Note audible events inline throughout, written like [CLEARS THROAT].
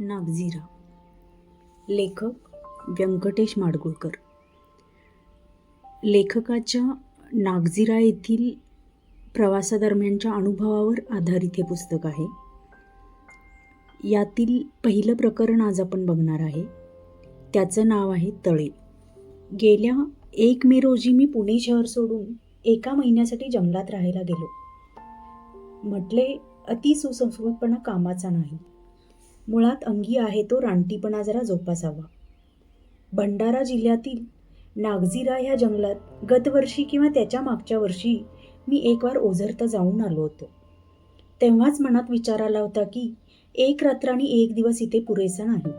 नागझिरा. लेखक व्यंकटेश माडगुळकर. लेखकाच्या नागझिरा येथील प्रवासादरम्यानच्या अनुभवावर आधारित हे पुस्तक आहे. यातील पहिलं प्रकरण आज आपण बघणार आहे. त्याचं नाव आहे तळे. गेल्या एक मे रोजी मी पुणे शहर सोडून एका महिन्यासाठी जंगलात राहायला गेलो. म्हटले अति सुसंस्कृतपणा कामाचा नाही. मुळात अंगी आहे तो रानटीपणा जरा जोपासावा. भंडारा जिल्ह्यातील नागझिरा ह्या जंगलात गतवर्षी किंवा त्याच्या मागच्या वर्षी मी एक वार ओझरता जाऊन आलो होतो. तेव्हाच मनात विचार आला होता की एक रात्र आणि एक दिवस इथे पुरेसा नाही.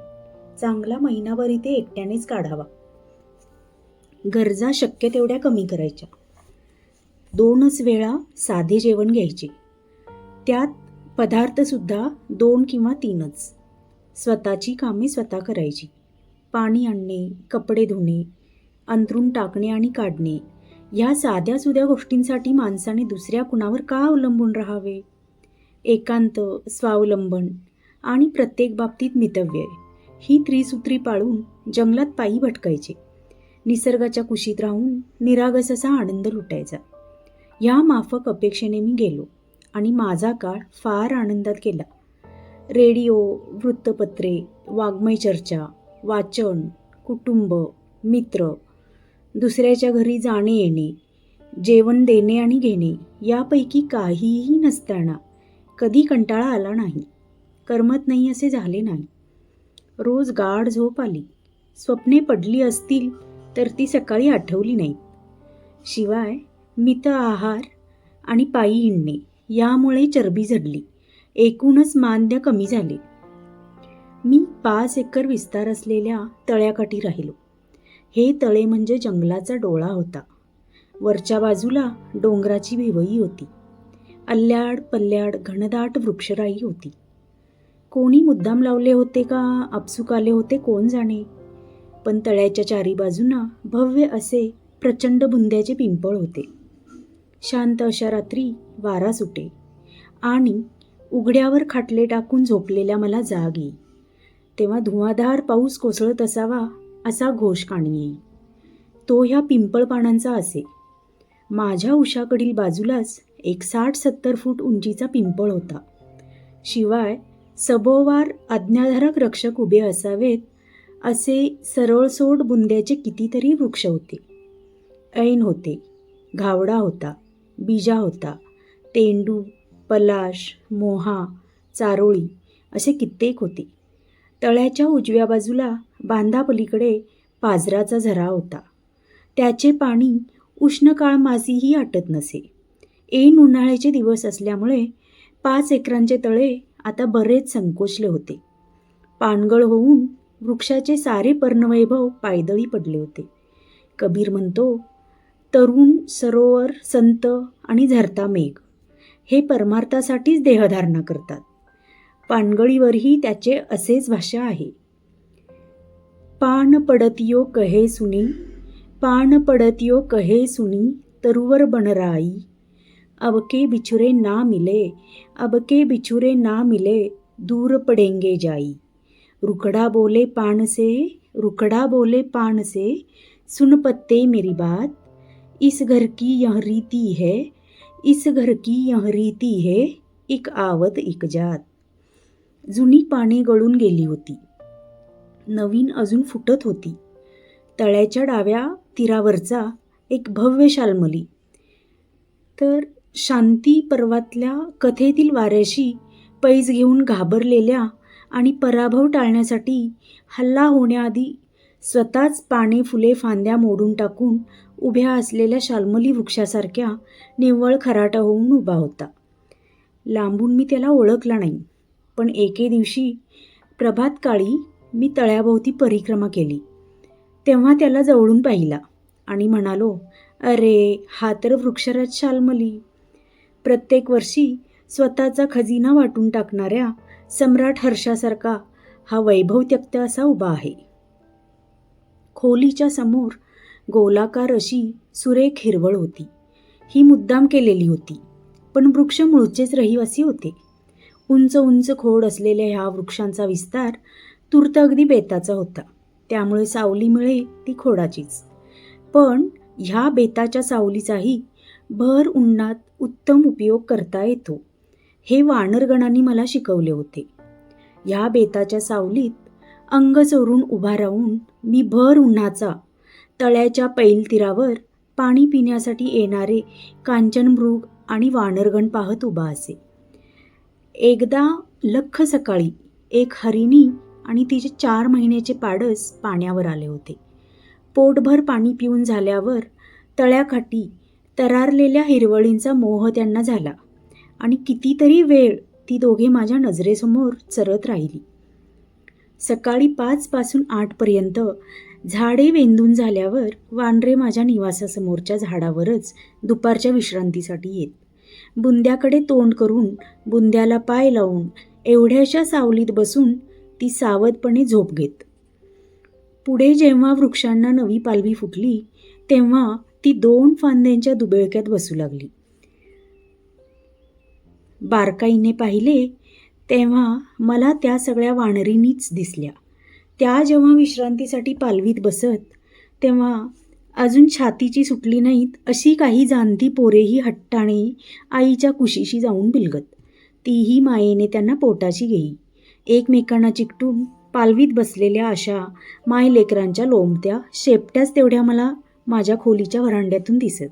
चांगला महिनाभर इथे एकट्यानेच काढावा. गरजा शक्य तेवढ्या कमी करायच्या. दोनच वेळा साधे जेवण घ्यायचे. त्यात पदार्थसुद्धा दोन किंवा तीनच. स्वतःची कामे स्वतः करायची. पाणी आणणे कपडे धुणे अंथरूण टाकणे आणि काढणे ह्या साध्या सुध्या गोष्टींसाठी माणसाने दुसऱ्या कुणावर का अवलंबून राहावे? एकांत स्वावलंबन आणि प्रत्येक बाबतीत मितव्यय ही त्रिसूत्री पाळून जंगलात पायी भटकायचे. निसर्गाच्या कुशीत राहून निरागस असा आनंद लुटायचा. ह्या माफक अपेक्षेने मी गेलो आणि माझा काळ फार आनंदात गेला. रेडिओ वृत्तपत्रे वाङ्मय चर्चा वाचन कुटुंब मित्र दुसऱ्याच्या घरी जाणे येणे जेवण देणे आणि घेणे यापैकी काहीही नसताना कधी कंटाळा आला नाही करमत नाही असे झाले नाही. रोज गाढ झोप आली स्वप्ने पडली असतील तर ती सकाळी आठवली नाहीत. शिवाय मित आहार आणि पायी हिंडणे यामुळे चरबी झडली. एकूणच मान्य कमी झाले. मी पाच एकर विस्तार असलेल्या तळ्याकाठी राहिलो. हे तळे म्हणजे जंगलाचा डोळा होता. वरच्या बाजूला डोंगराची भिवई होती. अल्ल्याड पल्ल्याड घनदाट वृक्षराई होती. कोणी मुद्दाम लावले होते का? आपसूक आले होते कोण जाणे? पण तळ्याच्या चारी बाजूंना भव्य असे प्रचंड बुंद्याचे पिंपळ होते. शांत अशा रात्री वारा सुटे. आणि उघड्यावर खाटले टाकून झोपलेल्या मला जाग. येई तेव्हा धुवाधार पाऊस कोसळत असावा असा घोष काणी येई. तो ह्या पिंपळ पानांचा असे. माझ्या उशाकडील बाजूलाच एक साठ सत्तर फूट उंचीचा पिंपळ होता. शिवाय सभोवार आज्ञाधारक रक्षक उभे असावेत असे सरळसोड बुंद्याचे कितीतरी वृक्ष होते. ऐन होते घावडा होता बीजा होता तेंडू पलाश मोहा चारोळी असे कित्येक होते. तळ्याच्या उजव्या बाजूला बांधापलीकडे पाजराचा झरा होता. त्याचे पाणी उष्णकाळ मासीही आटत नसे. ऐन उन्हाळ्याचे दिवस असल्यामुळे पाच एकरांचे तळे आता बरेच संकोचले होते. पानगळ होऊन वृक्षाचे सारे पर्णवैभव पायदळी पडले होते. कबीर म्हणतो तरुण सरोवर संत आणि झरता मेघ. हे परमार्थासाठीच देहधारणा करतात. पानगळीवरही त्याचे असेच भाष्य आहे. पान पडतियो कहे सुनी पान पडतियो कहे सुनी तरुवर बनराई. अबके बिछुरे ना मिले अबके बिछुरे ना मिले दूर पडेंगे जाई. रुखड़ा बोले पान से रुखड़ा बोले पान से सुन पत्ते मेरी बात इस घर की यह रीति है इस घर की यह रीती है एक आवत एक जात। जुनी पाने गळून गेली होती. नवीन अजून फुटत होती. तळ्याच्या डाव्या तीरावरचा एक भव्य शालमली. तर शांती पर्वातल्या कथेतील वाऱ्याशी पैज घेऊन घाबरलेल्या आणि पराभव टाळण्यासाठी हल्ला होण्याआधी स्वतःच पाने फुले फांद्या मोडून टाकून उभ्या असलेल्या शाल्मली वृक्षासारख्या निव्वळ खराटा होऊन उभा होता. लांबून मी त्याला ओळखला नाही पण एके दिवशी प्रभातकाळी मी तळ्याभोवती परिक्रमा केली. तेव्हा त्याला जवळून पाहिला आणि म्हणालो अरे हा तर वृक्षराज शाल्मली. प्रत्येक वर्षी स्वतःचा खजिना वाटून टाकणाऱ्या सम्राट हर्षासारखा हा वैभव त्यक्त असा उभा आहे. खोलीच्या समोर गोलाकार अशी सुरेख हिरवळ होती. ही मुद्दाम केलेली होती. पण वृक्ष मूळचेच रहिवासी होते. उंच उंच खोड असलेल्या ह्या वृक्षांचा विस्तार तूर्त अगदी बेताचा होता. त्यामुळे सावली मिळे ती खोडाचीच. पण ह्या बेताच्या सावलीचाही भर उन्हात उत्तम उपयोग करता येतो हे वानरगणांनी मला शिकवले होते. ह्या बेताच्या सावलीत अंग चोरून उभा राहून मी भर उन्हाचा तळ्याच्या पैल तीरावर पाणी पिण्यासाठी येणारे कांचनमृग आणि वानरगण पाहत उभा असे. एकदा लख सकाळी एक हरिणी आणि तिचे चार महिन्याचे पाडस पाण्यावर आले होते. पोटभर पाणी पिऊन झाल्यावर तळ्याकाठी तरारलेल्या हिरवळींचा मोह त्यांना झाला आणि कितीतरी वेळ ती दोघे माझ्या नजरेसमोर चरत राहिली. सकाळी पाचपासून आठपर्यंत झाडे वेंदून झाल्यावर वानरे माझ्या निवासासमोरच्या झाडावरच दुपारच्या विश्रांतीसाठी येत. बुंद्याकडे तोंड करून बुंद्याला पाय लावून एवढ्याशा सावलीत बसून ती सावधपणे झोप घेत. पुढे जेव्हा वृक्षांना नवी पालवी फुटली तेव्हा ती दोन फांद्यांच्या दुबेळक्यात बसू लागली. बारकाईने पाहिले तेव्हा मला त्या सगळ्या वानरीनीच दिसल्या. त्या जेव्हा विश्रांतीसाठी पालवीत बसत तेव्हा अजून छातीची सुटली नाहीत अशी काही जाणती पोरेही हट्टाने आईच्या कुशीशी जाऊन बिलगत. तीही मायेने त्यांना पोटाशी घेई. एकमेकांना चिकटून पालवीत बसलेल्या अशा मायलेकरांच्या लोंबत्या शेपट्याच तेवढ्या मला माझ्या खोलीच्या व्हरांड्यातून दिसत.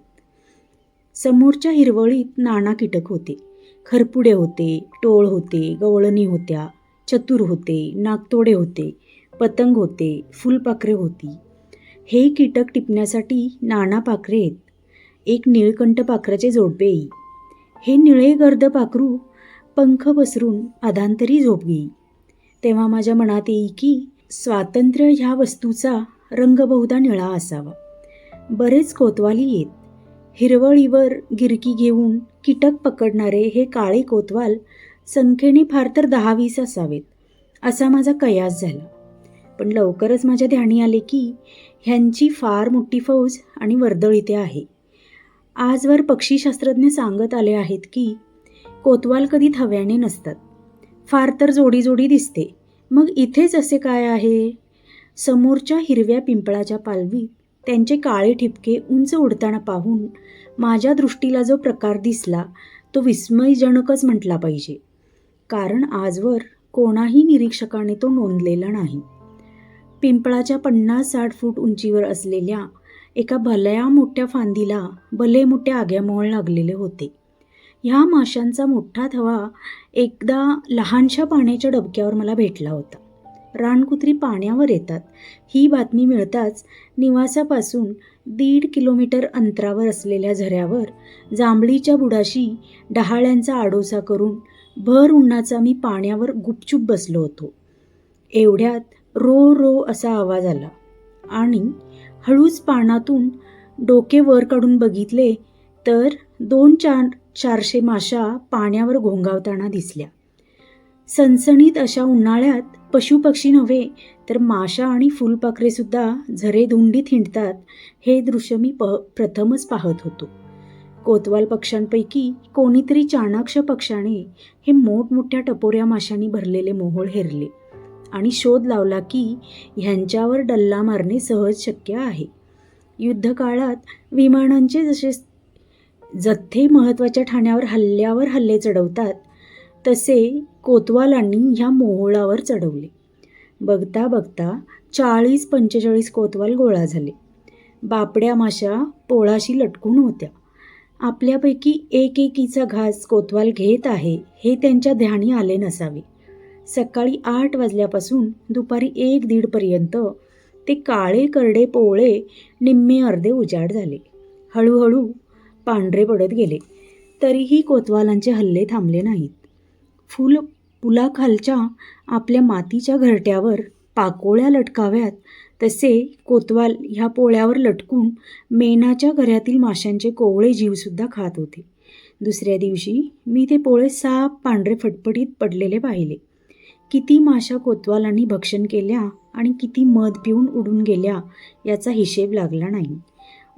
समोरच्या हिरवळीत नाना कीटक होते. खरपुडे होते टोळ होते गवळणी होत्या चतुर होते नागतोडे होते. पतंग होते फुलपाखरे होती. हे कीटक टिपण्यासाठी नाना पाखरे आहेत. एक निळकंठ पाखराचे जोडपे येई हे निळे गर्द पाखरू पंख पसरून अधांतरी झोप घेई. तेव्हा माझ्या मनात येई की स्वातंत्र्य ह्या वस्तूचा रंग बहुधा निळा असावा. बरेच कोतवाली येत. हिरवळीवर गिरकी घेऊन कीटक पकडणारे हे काळे कोतवाल संख्येने फार तर दहा वीस असावेत असा माझा कयास झाला. पण लवकरच माझ्या ध्यानी आले की ह्यांची फार मोठी फौज आणि वर्दळ इथे आहे. आजवर पक्षीशास्त्रज्ञ सांगत आले आहेत की कोतवाल कधी थव्याने नसतात. फार तर जोडी जोडी दिसते. मग इथेच असे काय आहे? समोरच्या हिरव्या पिंपळाच्या पालवीत त्यांचे काळे ठिपके उंच उडताना पाहून माझ्या दृष्टीला जो प्रकार दिसला तो विस्मयजनकच म्हटला पाहिजे. कारण आजवर कोणाही निरीक्षकाने तो नोंदलेला नाही. पिंपळाच्या पन्नास साठ फूट उंचीवर असलेल्या एका भलया मोठ्या फांदीला भले मोठे आग्यामोळ लागलेले होते. ह्या माशांचा मोठा थवा एकदा लहानशा पाण्याच्या डबक्यावर मला भेटला होता. रानकुत्री पाण्यावर येतात. ही बातमी मिळताच निवासापासून दीड किलोमीटर अंतरावर असलेल्या झऱ्यावर जांभळीच्या बुडाशी डहाळ्यांचा आडोसा करून भर उन्हाचा मी पाण्यावर गुपचूप बसलो होतो. एवढ्यात रो रो असा आवाज आला. आणि हळूच पानातून डोके वर काढून बघितले तर दोन चार चारशे माशा पाण्यावर घोंगावताना दिसल्या. सणसणीत अशा उन्हाळ्यात पशुपक्षी नव्हे तर माशा आणि फुलपाखरेसुद्धा झरे धुंडीत हिंडतात हे दृश्य मी प प्रथमच पाहत होतो. कोतवाल पक्ष्यांपैकी कोणीतरी चाणाक्ष पक्षाने हे मोठमोठ्या टपोऱ्या माशांनी भरलेले मोहोळ हेरले. आणि शोध लावला की ह्यांच्यावर डल्ला मारणे सहज शक्य आहे. युद्धकाळात विमानांचे जसे जथ्थे महत्त्वाच्या ठाण्यावर हल्ल्यावर हल्ले चढवतात तसे कोतवालांनी ह्या मोहोळावर चढवले. बघता बघता चाळीस पंचेचाळीस कोतवाल गोळा झाले. बापड्या माशा पोळाशी लटकून होत्या. आपल्यापैकी एक एकीचा घास कोतवाल घेत आहे हे त्यांच्या ध्यानी आले नसावे. सकाळी आठ वाजल्यापासून दुपारी एक दीडपर्यंत ते काळे करडे पोळे निम्मे अर्धे उजाड झाले. हळूहळू पांढरे पडत गेले. तरीही कोतवालांचे हल्ले थांबले नाहीत. फुल पुलाखालच्या आपल्या मातीच्या घरट्यावर पाकोळ्या लटकाव्यात तसे कोतवाल ह्या पोळ्यावर लटकून मेनाच्या घरातील माशांचे कोवळे जीवसुद्धा खात होते. दुसऱ्या दिवशी मी ते पोळे साप पांढरे फटफटीत पडलेले पाहिले. किती माशा कोतवालांनी भक्षण केल्या आणि किती मध पिऊन उडून गेल्या याचा हिशेब लागला नाही.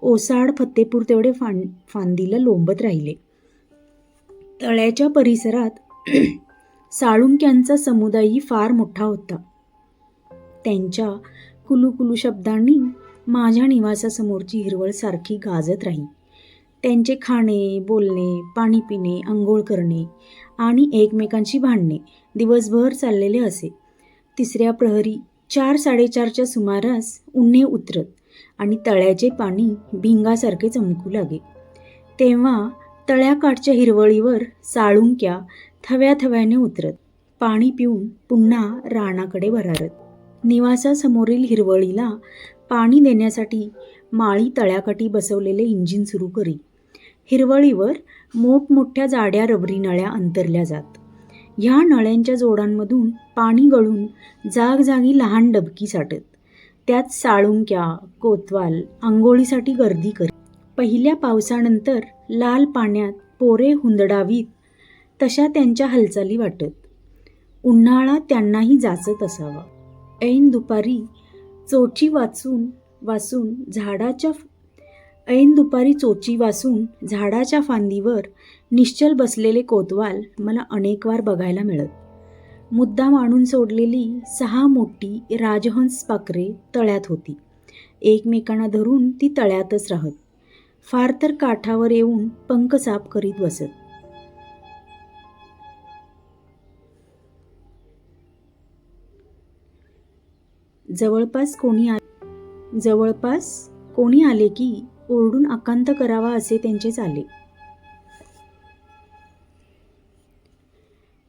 ओसाड फत्तेपूर तेवढे फां फांदीला लोंबत राहिले. तळ्याच्या परिसरात [CLEARS THROAT] साळुंक्यांचा समुदायही फार मोठा होता. त्यांच्या कुलुकुलू शब्दांनी माझ्या निवासासमोरची हिरवळ सारखी गाजत राही. त्यांचे खाणे बोलणे पाणी पिणे आंघोळ करणे आणि एकमेकांशी भांडणे दिवसभर चाललेले असे. तिसऱ्या प्रहरी चार साडेचारच्या सुमारास उन्हे उतरत आणि तळ्याचे पाणी भिंगासारखे चमकू लागे. तेव्हा तळ्याकाठच्या हिरवळीवर साळुंक्या थव्या थव्याने उतरत. पाणी पिऊन पुन्हा रानाकडे भरारत निवासासमोरील हिरवळीला पाणी देण्यासाठी माळी तळ्याकाठी बसवलेले इंजिन सुरू करी. हिरवळीवर मोठमोठ्या जाड्या रबरी नळ्या अंतरल्या जात. ह्या नळ्यांच्या जोडांमधून पाणी गळून जागजागी लहान डबकी साठत त्यात साळुंक्या कोतवाल आंघोळीसाठी गर्दी करी. पहिल्या पावसानंतर लाल पाण्यात पोरे हुंदडावीत तशा त्यांच्या हालचाली वाटत. उन्हाळा त्यांनाही जाचत असावा. ऐन दुपारी चोची वाचून वासून झाडाच्या ऐन दुपारी चोची वासून झाडाच्या फांदीवर निश्चल बसलेले कोतवाल मला अनेकवार बघायला मिळत. मुद्दाम आणून सोडलेली सहा मोठी राजहंस पाखरे तळ्यात होती. एकमेकांना धरून ती तळ्यातच राहत. फार तर काठावर येऊन पंख साफ करीत बसत. जवळपास कोणी आ जवळपास कोणी आले की ओरडून आकांत करावा असे त्यांचे चाले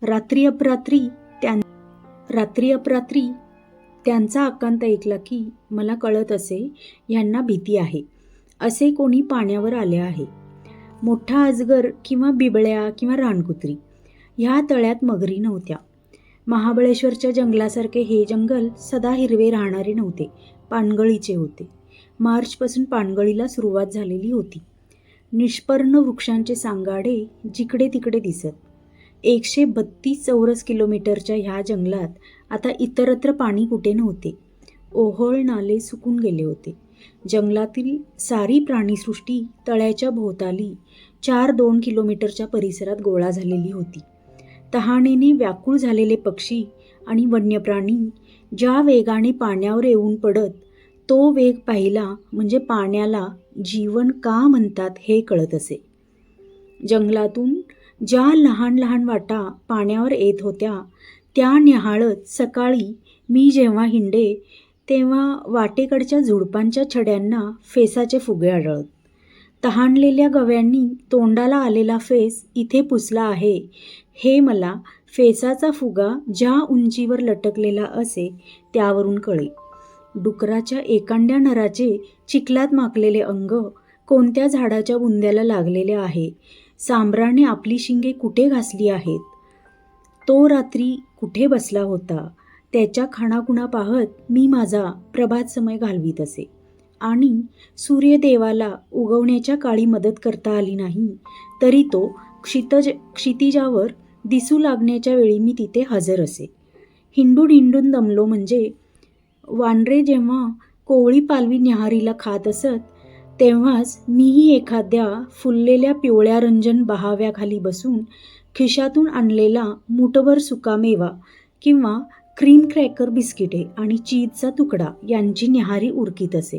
रात्री अपरात्री त्यां रात्री अपरात्री त्यांचा आकांत ऐकला की मला कळत असे ह्यांना भीती आहे. असे कोणी पाण्यावर आले आहे. मोठा अजगर किंवा बिबळ्या किंवा रानकुत्री ह्या तळ्यात मगरी नव्हत्या. महाबळेश्वरच्या जंगलासारखे हे जंगल सदा हिरवे राहणारे नव्हते. पानगळीचे होते. मार्चपासून पानगळीला सुरुवात झालेली होती. निष्पर्ण वृक्षांचे सांगाडे जिकडे तिकडे दिसत. एकशे बत्तीस चौरस किलोमीटरच्या ह्या जंगलात आता इतरत्र पाणी कुठे नव्हते. ओहोळ नाले सुकून गेले होते. जंगलातील सारी प्राणीसृष्टी तळ्याच्या भोवताली चार दोन किलोमीटरच्या परिसरात गोळा झालेली होती. तहानेने व्याकुळ झालेले पक्षी आणि वन्यप्राणी ज्या वेगाने पाण्यावर येऊन पडत तो वेग पाहिला म्हणजे पाण्याला जीवन का म्हणतात हे कळत असे. जंगलातून ज्या लहान लहान वाटा पाण्यावर येत होत्या त्या निहाळत सकाळी मी जेव्हा हिंडे तेव्हा वाटेकडच्या झुडपांच्या छड्यांना फेसाचे फुगे आढळत. तहानलेल्या गव्यांनी तोंडाला आलेला फेस इथे पुसला आहे. हे मला फेसाचा फुगा ज्या उंचीवर लटकलेला असे त्यावरून कळे. डुकराच्या एकांड्या नराचे चिखलात माकलेले अंग कोणत्या झाडाच्या बुंद्याला लागलेले आहे? सांबराने आपली शिंगे कुठे घासली आहेत? तो रात्री कुठे बसला होता? त्याच्या खाणाखुणा पाहत मी माझा प्रभात समय घालवीत असे. आणि सूर्यदेवाला उगवण्याच्या काळी मदत करता आली नाही तरी तो क्षितज क्षितिजावर दिसू लागण्याच्या वेळी मी तिथे हजर असे. हिंडून हिंडून दमलो म्हणजे वानरे जेव्हा कोवळी पालवी न्याहारीला खात असत तेव्हाच मीही एखाद्या फुललेल्या पिवळ्या रंजन बहाव्याखाली बसून खिशातून आणलेला मुठभर सुकामेवा किंवा क्रीम क्रॅकर बिस्किटे आणि चीजचा तुकडा यांची न्याहारी उरकीत असे.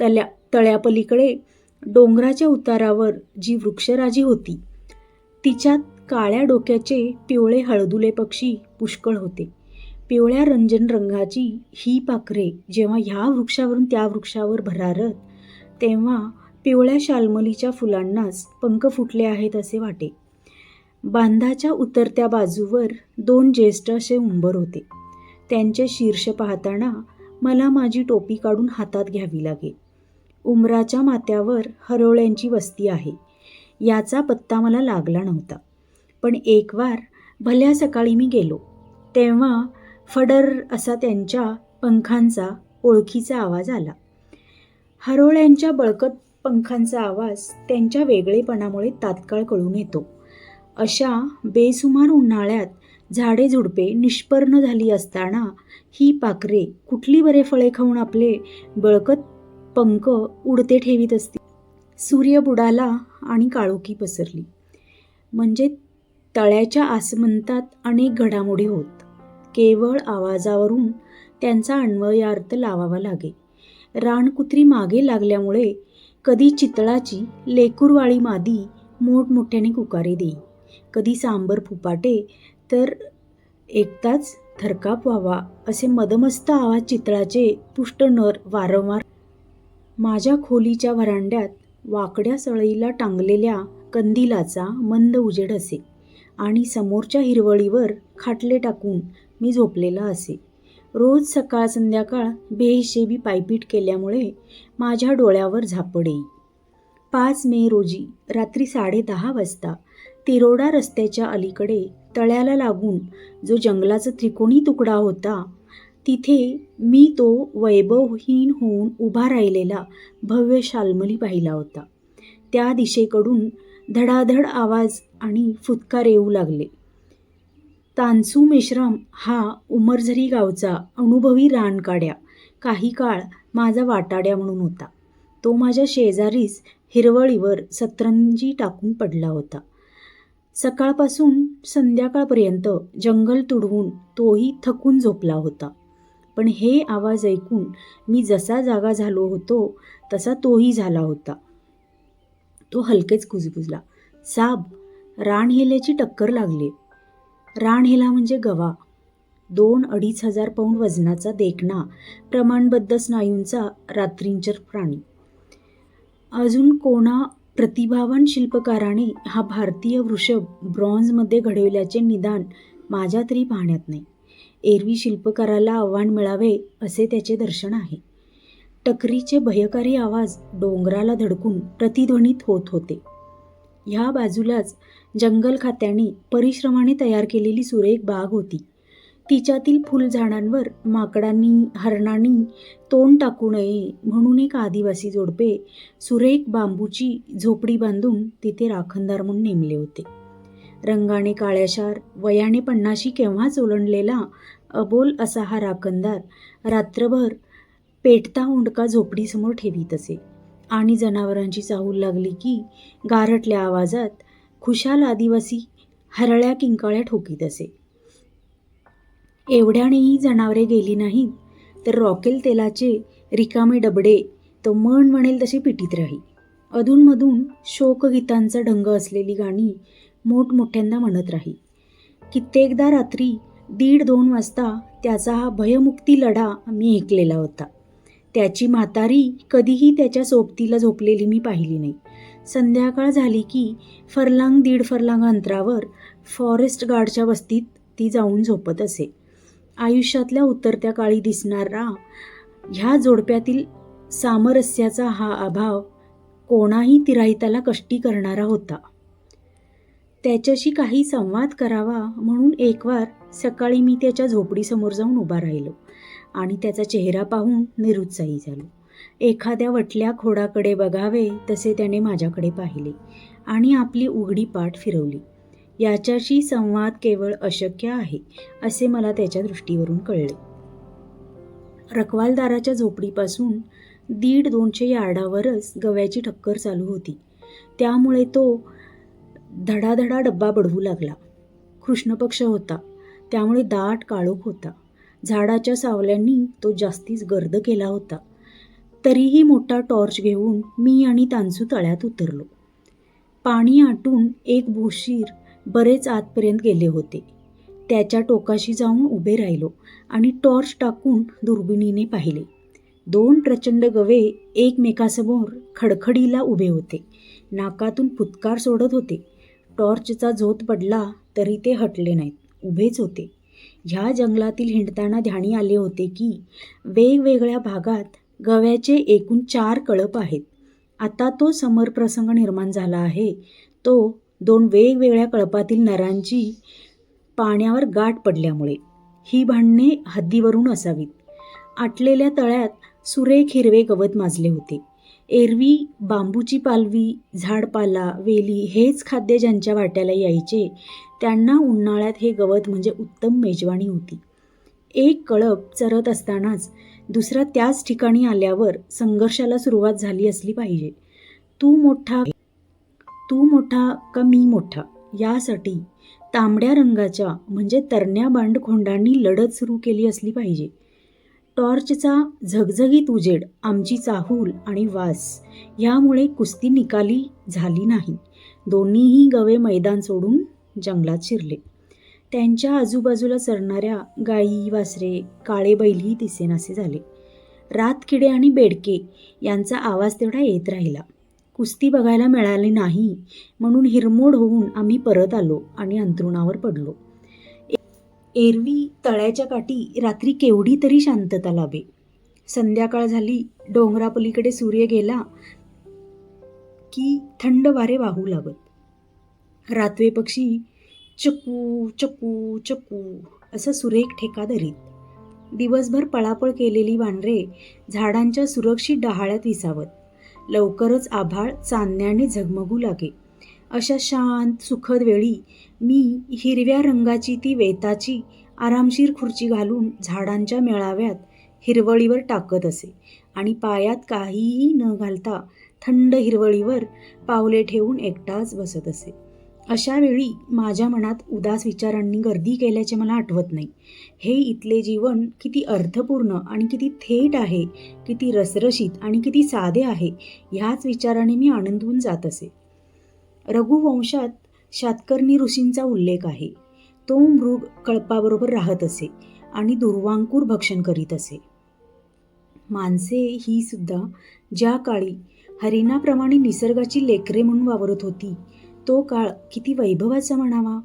तल्या तळ्यापलीकडे डोंगराच्या उतारावर जी वृक्षराजी होती तिच्यात काळ्या डोक्याचे पिवळे हळदुले पक्षी पुष्कळ होते. पिवळ्या रंजन रंगाची ही पाखरे जेव्हा ह्या वृक्षावरून त्या वृक्षावर भरारत तेव्हा पिवळ्या शालमलीच्या फुलांनाच पंख फुटले आहेत असे वाटे. बांधाच्या उतरत्या बाजूवर दोन ज्येष्ठ असे उंबर होते. त्यांचे शीर्ष पाहताना मला माझी टोपी काढून हातात घ्यावी लागे. उमराच्या माथ्यावर हरवळ्यांची वस्ती आहे. याचा पत्ता मला लागला नव्हता. पण एक वार भल्या सकाळी मी गेलो. तेव्हा फडर असा त्यांच्या पंखांचा ओळखीचा आवाज आला. हरोळ्यांच्या बळकट पंखांचा आवाज त्यांच्या वेगळेपणामुळे तात्काळ कळून येतो. अशा बेसुमार उन्हाळ्यात झाडे झुडपे निष्पर्ण झाली असताना ही पाखरे कुठली बरे फळे खाऊन आपले बळकट पंख उडते ठेवीत असतील सूर्य बुडाला आणि काळोखी पसरली. म्हणजे तळ्याच्या आसमंतात अनेक घडामोडी होत. केवळ आवाजावरून त्यांचा अन्वयार्थ लावावा लागे. रानकुत्री मागे लागल्यामुळे कधी चितळाची लेकूरवाळी मादी मोठमोठ्याने कुकारे देई. कधी सांबर फुपाटे तर एकटाच थरकाप व्हावा असे मदमस्त आवाज चितळाचे पुष्ट नर वारंवार. माझ्या खोलीच्या व्हरांड्यात वाकड्या सळईला टांगलेल्या कंदिलाचा मंद उजेड असे आणि समोरच्या हिरवळीवर खाटले टाकून मी झोपलेला असे. रोज सकाळ संध्याकाळ बेहिशेबी पायपीट केल्यामुळे माझ्या डोळ्यावर झापड येई. पाच मे रोजी रात्री साडेदहा वाजता तिरोडा रस्त्याच्या अलीकडे तळ्याला लागून जो जंगलाचा त्रिकोणी तुकडा होता तिथे मी तो वैभवहीन होऊन उभा राहिलेला भव्य शाल्मली पाहिला होता. त्या दिशेकडून धडाधड आवाज आणि फुतकार येऊ लागले. तानसू मेश्राम हा उमरझरी गावचा अनुभवी रानकाड्या. काही काळ माझा वाटाड्या म्हणून होता. तो माझ्या शेजारीच हिरवळीवर सतरंजी टाकून पडला होता. सकाळपासून संध्याकाळपर्यंत जंगल तुडवून तोही थकून झोपला होता. पण हे आवाज ऐकून मी जसा जागा झालो होतो तसा तोही झाला होता. तो हलकेच कुजबुजला. साब रान हेल्याची टक्कर लागली. रानहेला म्हणजे गवा. दोन अडीच हजार पौंड वजनाचा देखणा प्रमाणबद्ध स्नायूंचा रात्रींचर प्राणी. अजून कोणा प्रतिभावान शिल्पकाराने हा भारतीय वृषभ ब्रॉन्झमध्ये घडविल्याचे निदान माझ्या तरी पाहण्यात नाही. एरवी शिल्पकाराला आव्हान मिळावे असे त्याचे दर्शन आहे. टकरीचे भयकारी आवाज डोंगराला धडकून प्रतिध्वनित होत होते. ह्या बाजूलाच जंगल खात्याने परिश्रमाने तयार केलेली सुरेख बाग होती. तिच्यातील फुलझाडांवर माकडांनी हरणांनी तोंड टाकू नये म्हणून एक आदिवासी जोडपे सुरेख बांबूची झोपडी बांधून तिथे राखणदार म्हणून नेमले होते. रंगाने काळ्याशार वयाने पन्नाशी केव्हाच ओलंडलेला अबोल असा हा राखणदार रात्रभर पेटता हुंडका झोपडीसमोर ठेवीत असे. आणि जनावरांची चाहूल लागली की गारटल्या आवाजात खुशाल आदिवासी हरळ्या किंकाळ्या ठोकीत असे. एवढ्यानेही जनावरे गेली नाहीत तर रॉकेल तेलाचे रिकामे डबडे तो मन म्हणेल तसे पिटीत राही. अधूनमधून शोकगीतांचा ढंग असलेली गाणी मोठमोठ्यांदा म्हणत राही. कित्येकदा रात्री दीड दोन वाजता त्याचा हा भयमुक्ती लढा मी ऐकलेला होता. त्याची म्हातारी कधीही त्याच्या सोबतीला झोपलेली मी पाहिली नाही. संध्याकाळ झाली की फरलांग दीड फरलांग अंतरावर फॉरेस्ट गार्डच्या वस्तीत ती जाऊन झोपत असे. आयुष्यातल्या उतरत्या काळी दिसणारा ह्या जोडप्यातील सामरस्याचा हा अभाव कोणाही तिराहिताला कष्टी करणारा होता. त्याच्याशी काही संवाद करावा म्हणून एकवार सकाळी मी त्याच्या झोपडीसमोर जाऊन उभा राहिलो आणि त्याचा चेहरा पाहून निरुत्साही झालो. एखाद्या वटल्या खोडाकडे बघावे तसे त्याने माझ्याकडे पाहिले आणि आपली उघडी पाठ फिरवली. याच्याशी संवाद केवळ अशक्य आहे असे मला त्याच्या दृष्टीवरून कळले. रखवालदाराच्या झोपडीपासून दीड दोनशे यार्डावरच गव्याची टक्कर चालू होती. त्यामुळे तो धडाधडा डब्बा बडवू लागला. कृष्णपक्ष होता त्यामुळे दाट काळोख होता. झाडाच्या सावल्यांनी तो जास्तीच गर्द केला होता. तरीही मोठा टॉर्च घेऊन मी आणि तांसू तळ्यात उतरलो. पाणी आटून एक भोशीर बरेच आतपर्यंत गेले होते. त्याच्या टोकाशी जाऊन उभे राहिलो आणि टॉर्च टाकून दुर्बिणीने पाहिले. दोन प्रचंड गवे एकमेकासमोर खडखडीला उभे होते. नाकातून फुतकार सोडत होते. टॉर्चचा झोत पडला तरी ते हटले नाहीत उभेच होते. ह्या जंगलातील हिंडताना ध्यानी आले होते की वेगवेगळ्या भागात गव्याचे एकूण चार कळप आहेत. आता तो समरप्रसंग निर्माण झाला आहे. तो दोन वेगवेगळ्या कळपातील नरांची पाण्यावर गाठ पडल्यामुळे. ही भांडणे हद्दीवरून असावीत. आटलेल्या तळ्यात सुरेख हिरवे गवत माजले होते. एरवी बांबूची पालवी झाडपाला वेली हेच खाद्य ज्यांच्या वाट्याला यायचे त्यांना उन्हाळ्यात हे गवत म्हणजे उत्तम मेजवानी होती. एक कळप चरत असतानाच दुसरा त्याच ठिकाणी आल्यावर संघर्षाला सुरुवात झाली असली पाहिजे. तू मोठा तू मोठा का मी मोठा? यासाठी तांबड्या रंगाच्या म्हणजे तरण्या बांडखोंडांनी लढत सुरू केली असली पाहिजे. टॉर्चचा झगझगीत उजेड आमची चाहूल आणि वास यामुळे कुस्ती निकाली झाली नाही. दोन्हीही गवे मैदान सोडून जंगलात शिरले. त्यांच्या आजूबाजूला चरणाऱ्या गायी वासरे काळे बैलही दिसेनासे झाले. रातकिडे आणि बेडके यांचा आवाज तेवढा येत राहिला. कुस्ती बघायला मिळाली नाही म्हणून हिरमोड होऊन आम्ही परत आलो आणि अंथरुणावर पडलो. एरवी तळ्याच्या काठी रात्री केवढी तरी शांतता लाभे. संध्याकाळ झाली डोंगरापलीकडे सूर्य गेला की थंड वारे वाहू लागत. रातवे पक्षी चकू चकू चकू असं सुरेख ठेका धरीत. दिवसभर पळापळ केलेली वानरे झाडांच्या सुरक्षित डहाळ्यात विसावत. लवकरच आभाळ चांदण्याने झगमगू लागे. अशा शांत सुखद वेळी मी हिरव्या रंगाची ती वेताची आरामशीर खुर्ची घालून झाडांच्या मेळाव्यात हिरवळीवर टाकत असे आणि पायात काहीही न घालता थंड हिरवळीवर पावले ठेवून एकटाच बसत असे. अशावेळी माझ्या मनात उदास विचारांनी गर्दी केल्याचे मला आठवत नाही. हे इथले जीवन किती अर्थपूर्ण आणि किती थेट आहे किती रसरशीत आणि किती साधे आहे ह्याच विचाराने मी आनंदून जात असे. रघुवंशात शातकर्णी ऋषींचा उल्लेख आहे. तो मृग कळपाबरोबर राहत असे आणि दुर्वांकूर भक्षण करीत असे. माणसे ही सुद्धा ज्या काळी हरिणाप्रमाणे निसर्गाची लेकरे म्हणून वावरत होती तो काळ किती वैभवाचा म्हणावा.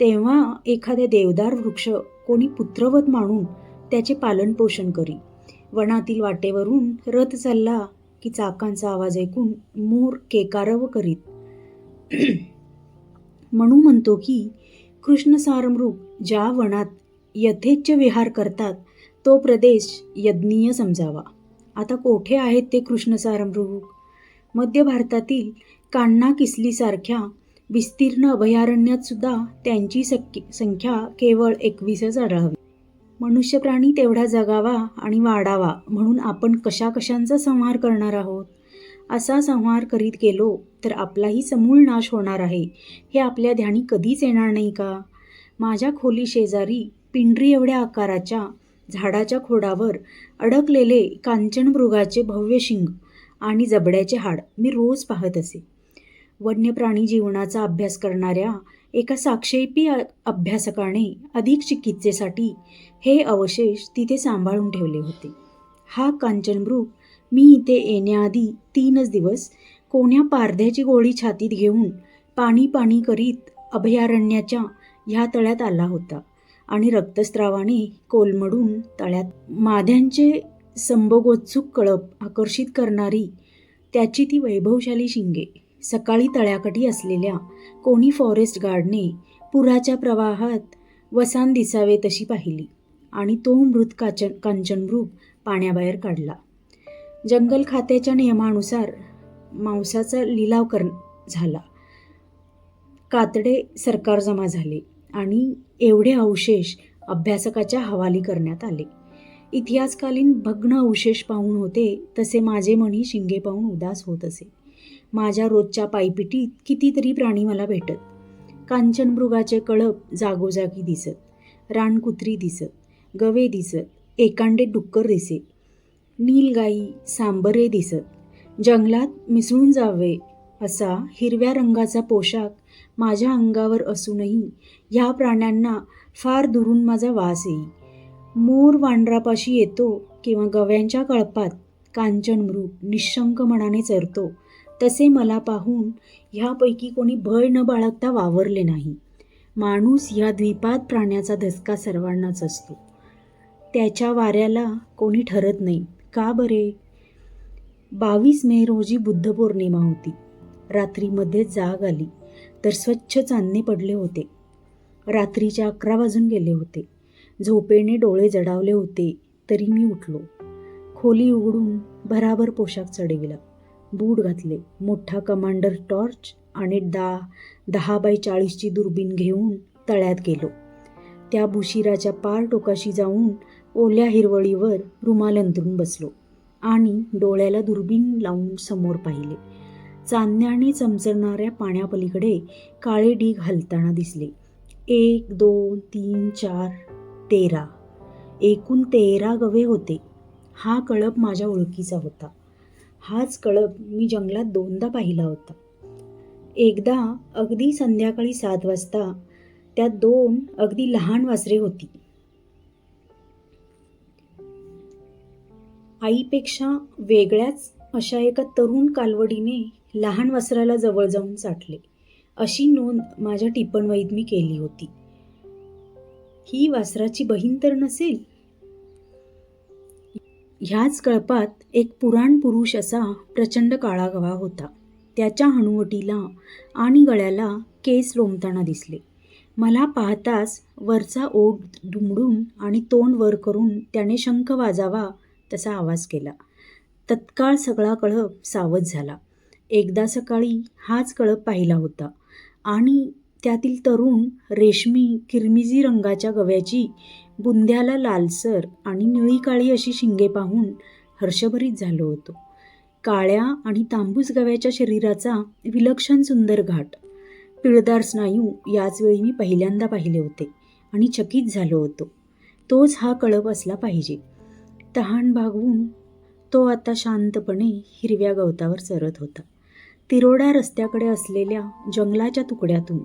तेव्हा एखाद्या देवदार वृक्ष कोणी पुत्रवत मानून त्याचे पालनपोषण करी. वनातील वाटेवरून रथ चालला की चाकांचा आवाज ऐकून मोर केकारव करीत. [CLEARS THROAT] म्हणू म्हणतो की कृष्ण सारमृग ज्या वनात यथेच्छ विहार करतात तो प्रदेश यज्ञीय समजावा. आता कोठे आहेत ते कृष्ण सारमृग? मध्य भारतातील कान्हा किसलीसारख्या विस्तीर्ण अभयारण्यात सुद्धा त्यांची सक्की संख्या केवळ एकवीसच आढळावी मनुष्य प्राणी तेवढा जगावा आणि वाढावा म्हणून आपण कशा कशांचा संहार करणार आहोत? असा संहार करीत गेलो तर आपलाही समूळ नाश होणार आहे हे आपल्या ध्यानी कधीच येणार नाही का? माझ्या खोली शेजारी पिंडरी एवढ्या आकाराच्या झाडाच्या खोडावर अडकलेले कांचन मृगाचे भव्य शिंग आणि जबड्याचे हाड मी रोज पाहत असे. वन्य प्राणी जीवनाचा अभ्यास करणाऱ्या एका साक्षेपी अभ्यासकाने अधिक चिकित्सेसाठी हे अवशेष तिथे सांभाळून ठेवले होते. हा कांचनमृग मी इथे येण्याआधी तीनच दिवस कोण्या पारध्याची गोळी छातीत घेऊन पाणी पाणी करीत अभयारण्याच्या ह्या तळ्यात आला होता आणि रक्तस्रावाने कोलमडून तळ्यात माद्यांचे संभोगोत्सुक कळप आकर्षित करणारी त्याची ती वैभवशाली शिंगे. सकाळी तळ्याकाठी असलेल्या कोणी फॉरेस्ट गार्डने पुराच्या प्रवाहात वसान दिसावे तशी पाहिली आणि तो मृत काचन कांचनमृग पाण्याबाहेर काढला. जंगल खात्याच्या नियमानुसार मांसाचा लिलाव कर झाला. कातडे सरकार जमा झाले आणि एवढे अवशेष अभ्यासकाच्या हवाली करण्यात आले. इतिहासकालीन भग्न अवशेष पाहून होते तसे माझे मनी शिंगे पाहून उदास होत असे. माझ्या रोजच्या पायपिटीत कितीतरी प्राणी मला भेटत. कांचनमृगाचे कळप जागोजागी दिसत. रानकुत्री दिसत. गवे दिसत. एकांडे डुक्कर दिसे. नीलगाई सांबरे दिसत. जंगलात मिसळून जावे असा हिरव्या रंगाचा पोशाख माझ्या अंगावर असूनही ह्या प्राण्यांना फार दुरून माझा वास येई मोर वांडरापाशी येतो किंवा गव्यांच्या कळपात कांचनमृग निशंक मनाने चरतो. तसे मला पाहून ह्यापैकी कोणी भय न बाळगता वावरले नाही. माणूस ह्या द्वीपात प्राण्याचा धसका सर्वांनाच असतो. त्याच्या वाऱ्याला कोणी ठरत नाही. का बरे? बावीस मे रोजी बुद्ध पौर्णिमा होती रात्रीमध्ये जाग आली तर स्वच्छ चांदणे पडले होते. रात्रीच्या अकरा वाजून गेले होते. झोपेने डोळे जडावले होते तरी मी उठलो. खोली उघडून भराभर पोशाख चढविला. बूट घातले. मोठा कमांडर टॉर्च आणि दहा दहा बाय चाळीसची दुर्बीण घेऊन तळ्यात गेलो. त्या बुशिराच्या पार टोकाशी जाऊन ओल्या हिरवळीवर रुमाल अंतरून बसलो आणि डोळ्याला दुर्बीण लावून समोर पाहिले. चांदण्याने चमचणाऱ्या पाण्यापलीकडे काळे ढीग हलताना दिसले. एक दोन तीन चार तेरा. एकूण तेरा गवे होते. हा कळप माझ्या ओळखीचा होता. हाच कळप मी जंगलात दोनदा पाहिला होता. एकदा अगदी संध्याकाळी सात वाजता त्यात दोन अगदी लहान वासरे होती. आईपेक्षा वेगळ्याच अशा एका तरुण कालवडीने लहान वासराला जवळ जाऊन चाटले अशी नोंद माझ्या टिप्पणवहीत मी केली होती. ही वासराची बहीण तर नसेल ह्याच कळपात एक पुराण पुरुष असा प्रचंड काळागवा होता. त्याच्या हनुवटीला आणि गळ्याला केस लोंबताना दिसले. मला पाहताच वरचा ओठ दुमडून आणि तोंड वर करून त्याने शंख वाजावा तसा आवाज केला. तत्काळ सगळा कळप सावध झाला. एकदा सकाळी हाच कळप पाहिला होता आणि त्यातील तरुण रेशमी किरमिजी रंगाच्या गव्याची बुंद्याला लालसर आणि निळी काळी अशी शिंगे पाहून हर्षभरीत झालो होतो. काळ्या आणि तांबूस गव्याच्या शरीराचा विलक्षण सुंदर घाट. पिळदार स्नायू याच वेळी मी पहिल्यांदा पाहिले होते आणि चकित झालो होतो. तोच हा कळप असला पाहिजे. तहान भागवून तो आता शांतपणे हिरव्या गवतावर चरत होता. तिरोडा रस्त्याकडे असलेल्या जंगलाच्या तुकड्यातून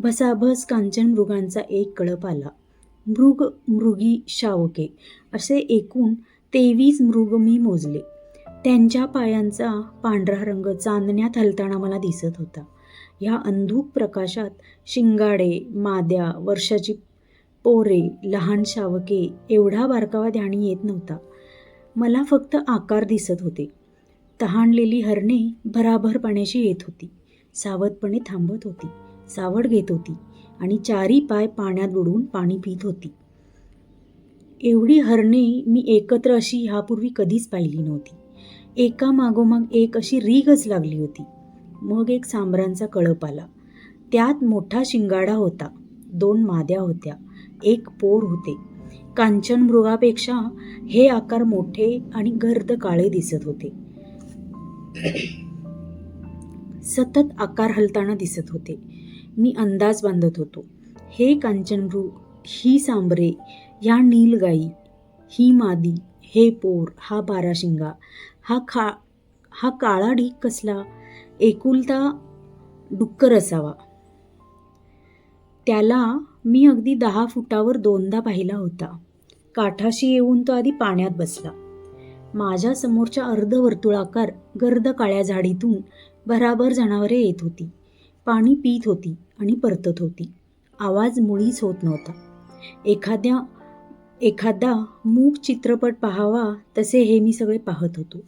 भसाभस कांचन मृगांचा एक कळप आला. मृग मृगी शावके असे एकूण तेवीस मृग मी मोजले. त्यांच्या पायांचा पांढरा रंग चांदण्यात हलताना मला दिसत होता. ह्या अंधूक प्रकाशात शिंगाडे माद्या वर्षाची पोरे लहान शावके एवढा बारकावा ध्यानी येत नव्हता. मला फक्त आकार दिसत होते. तहानलेली हरणे भराभर पाण्याशी येत होती. सावधपणे थांबत होती. सावड घेत होती. आणि चारी पाय पाण्यात बुडवून पाणी पित होती. एवढी हरणे मी एकत्र अशी ह्यापूर्वी कधीच पाहिली नव्हती. एका मागोमाग एक अशी रीगच लागली होती. मग एक सांबरांचा कळप आला. त्यात मोठा शिंगाडा होता. दोन माद्या होत्या. एक पोर होते. कांचन मृगापेक्षा हे आकार मोठे आणि गर्द काळे दिसत होते. सतत आकार हलताना दिसत होते. मी अंदाज बांधत होतो. हे कांचनमृग ही सांबरे ह्या नीलगाई ही मादी हे पोर हा बाराशिंगा हा खा हा काळा ढीक कसला? एकुलता डुक्कर असावा. त्याला मी अगदी दहा फुटावर दोनदा पाहिला होता. काठाशी येऊन तो आधी पाण्यात बसला. माझ्या समोरच्या अर्धवर्तुळाकार गर्द काळ्या झाडीतून भराभर जनावरे येत होती. पाणी पीत होती. आणि परतत होती. आवाज मुळीच होत नव्हता. एखाद्या एखादा मूक चित्रपट पाहावा तसे हे मी सगळे पाहत होतो.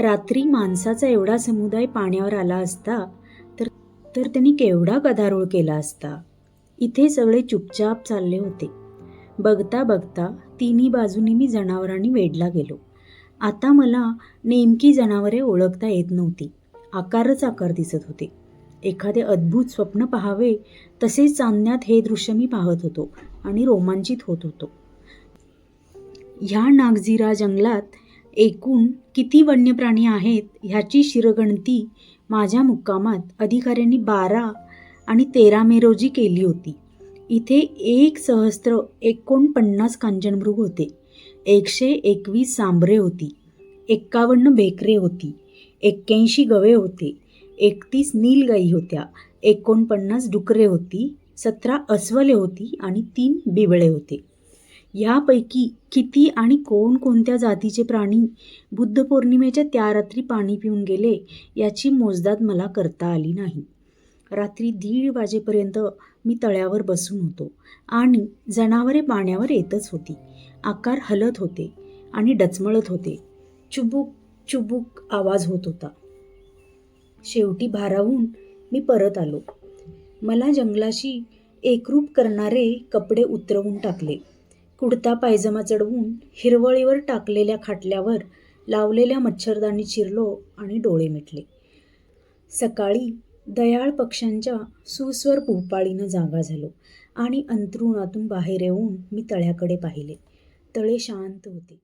रात्री माणसाचा एवढा समुदाय पाण्यावर आला असता तर तर त्यांनी केवढा गदारोळ केला असता. इथे सगळे चुपचाप चालले होते. बघता बघता तिन्ही बाजूनी मी जनावरांनी वेढला गेलो. आता मला नेमकी जनावरे ओळखता येत नव्हती. आकारच आकार दिसत होते. एखादे अद्भुत स्वप्न पाहावे तसेच चांदण्यात हे दृश्य मी पाहत होतो आणि रोमांचित होत होतो. ह्या नागझिरा जंगलात एकूण किती वन्य प्राणी आहेत ह्याची शिरगणती माझ्या मुक्कामात अधिकाऱ्यांनी बारा आणि तेरा मे रोजी केली होती. इथे एक सहस्त्र एकोणपन्नास कांचनमृग होते. एकशे एकवीस सांबरे होती. एक्कावन्न बेकरे होती. एक्क्याऐंशी गवे होते. एकतीस नीलगाई होत्या. एकोणपन्नास डुकरे होती सतरा अस्वले होती आणि तीन बिबळे होते. ह्यापैकी किती आणि कोणकोणत्या जातीचे प्राणी बुद्ध पौर्णिमेच्या त्या रात्री पाणी पिऊन गेले याची मोजदाद मला करता आली नाही. रात्री दीड वाजेपर्यंत मी तळ्यावर बसून होतो आणि जनावरे पाण्यावर येतच होती. आकार हलत होते आणि डचमळत होते. चुबुक चुबुक आवाज होत होता. शेवटी भारावून मी परत आलो. मला जंगलाशी एकरूप करणारे कपडे उतरवून टाकले. कुडता पायजमा चढवून हिरवळीवर टाकलेल्या खाटल्यावर लावलेल्या मच्छरदाणी चिरलो आणि डोळे मिटले. सकाळी दयाळ पक्ष्यांच्या सुस्वर पोपाळीनं जागा झालो आणि अंतरुणातून बाहेर येऊन मी तळ्याकडे पाहिले. तळे शांत होते.